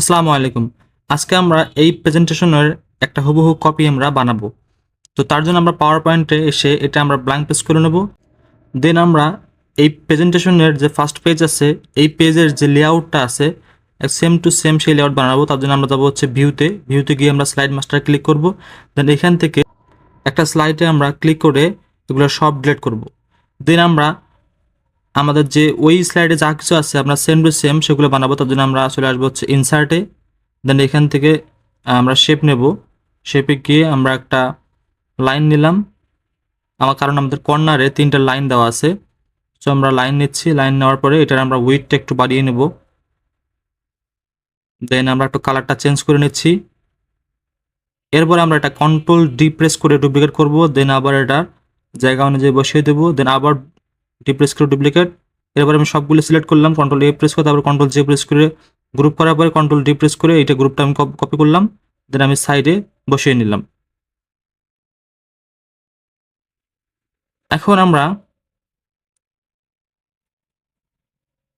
আসসালামু আলাইকুম। আজকে আমরা এই প্রেজেন্টেশনের একটা হুবহু কপি আমরা বানাবো। তো তার জন্য আমরা পাওয়ার পয়েন্টে এসে এটা আমরা ব্ল্যাঙ্ক পেজ করে নেব। দেন আমরা এই প্রেজেন্টেশনের যে ফার্স্ট পেজ আছে, এই পেজের যে লেআউটটা আছে সেম টু সেম সেই লেআউট বানাবো। তার জন্য আমরা যাব হচ্ছে ভিউতে ভিউতে গিয়ে আমরা স্লাইড মাস্টার ক্লিক করব। দেন এখান থেকে একটা স্লাইডে আমরা ক্লিক করে এগুলো সব ডিলিট করব। দেন আমরা আমাদের যে ওই স্লাইডে যা কিছু আছে, আমরা সেম টু সেম সেগুলো বানাবো, তার জন্য আমরা চলে আসব হচ্ছে ইনসার্টে দেন এখান থেকে আমরা শেপ নেব। শেপে গিয়ে আমরা একটা লাইন নিলাম। আমার কারণ আমাদের কর্নারে তিনটা লাইন দেওয়া আছে। সো আমরা লাইন নিচ্ছি। লাইন নেওয়ার পরে এটার আমরা উইথটা একটু বাড়িয়ে নেব। দেন আমরা একটু কালারটা চেঞ্জ করে নিচ্ছি। এরপর আমরা এটা কন্ট্রোল ডি প্রেস করে ডুপ্লিকেট করব। দেন আবার এটা জায়গা অনুযায়ী বসিয়ে দেবো। দেন আবার ডি প্রেস করে ডুপ্লিকেট এরপর আমি সবগুলো সিলেক্ট করলাম কন্ট্রোল এ প্রেস করে, তারপর কন্ট্রোল জে প্রেস করে গ্রুপ করার পরে কন্ট্রোল ডি প্রেস করে এইটা গ্রুপটা আমি কপি করলাম। দেন আমি সাইডে বসিয়ে নিলাম। এখন আমরা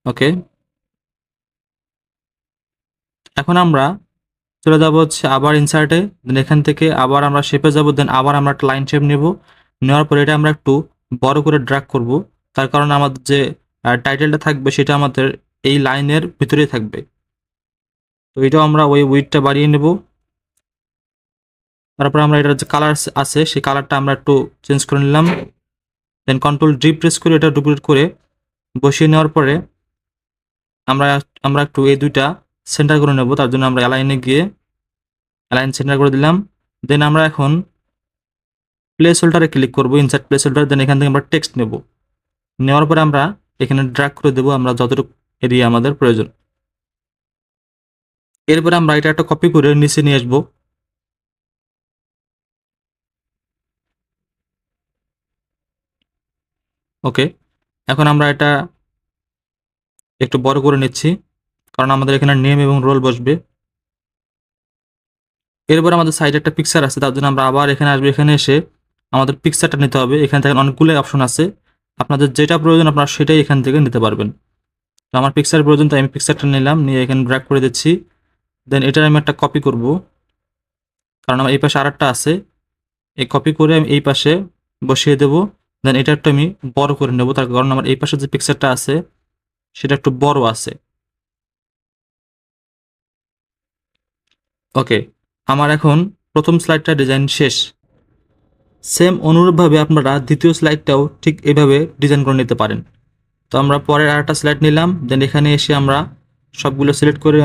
ওকে এখন আমরা চলে যাব হচ্ছে আবার ইনসার্টে দেন এখান থেকে আবার আমরা শেপে যাব দেন আবার আমরা একটা লাইন শেপ নেব। নেওয়ার পরে এটা আমরা একটু বড় করে ড্র্যাগ করব। তার কারণ আমাদের যে টাইটেলটা থাকবে সেটা আমাদের এই লাইনের ভিতরেই থাকবে। তো এটাও আমরা ওই উইডটা বাড়িয়ে নেব। তারপর আমরা এটার যে কালার আছে, সেই কালারটা আমরা একটু চেঞ্জ করে নিলাম। দেন কন্ট্রোল ডি প্রেস করে এটা ডুপ্লিকেট করে বসিয়ে নেওয়ার পরে আমরা আমরা একটু এই দুইটা সেন্টার করে নেব। তার জন্য আমরা অ্যালাইনে গিয়ে অ্যালাইন সেন্টার করে দিলাম। দেন আমরা এখন প্লেস হোল্ডারে ক্লিক করব ইনসার্ট প্লেস হোল্ডার দেন এখান থেকে আমরা টেক্সট নেব। নেওয়ার পরে আমরা এখানে ড্রাগ করে দেবো, আমরা যতটুকু এরিয়া আমাদের প্রয়োজন। এরপরে আমরা এটা একটা কপি করে নিচে নিয়ে আসব। ওকে এখন আমরা এটা একটু বড় করে নিচ্ছি, কারণ আমাদের এখানে নেম এবং রোল বসবে। এরপর আমাদের সাইডে একটা পিকচার আছে, তার জন্য আমরা আবার এখানে আসব। এখানে এসে আমাদের পিকচারটা নিতে হবে। এখানে থেকে অনেকগুলো অপশন আছে। আপনাদের যেটা প্রয়োজন আপনারা সেটাই এখান থেকে নিতে পারবেন। তো আমার পিকচার প্রয়োজন, তাই আমি পিকচারটা নিলাম, নিয়ে এখানে ব্র্যাক করে দিচ্ছি। দেন এটার আমি একটা কপি করব। কারণ আমার এই পাশে আরেকটা আছে। এই কপি করে আমি এই পাশে বসিয়ে দেব। দেন এটা একটু আমি বড় করে নেব। তার কারণ আমার এই পাশে যে পিকচারটা আছে, সেটা একটু বড় আছে। ওকে আমার এখন প্রথম স্লাইডটা ডিজাইন শেষ। সেম অনুরূপভাবে আপনারা দ্বিতীয় স্লাইডটাও ঠিক এভাবে ডিজাইন করে নিতে পারেন। তো আমরা পরের আরেকটা স্লাইড নিলাম দেন এখানে এসে আমরা সবগুলো সিলেক্ট করে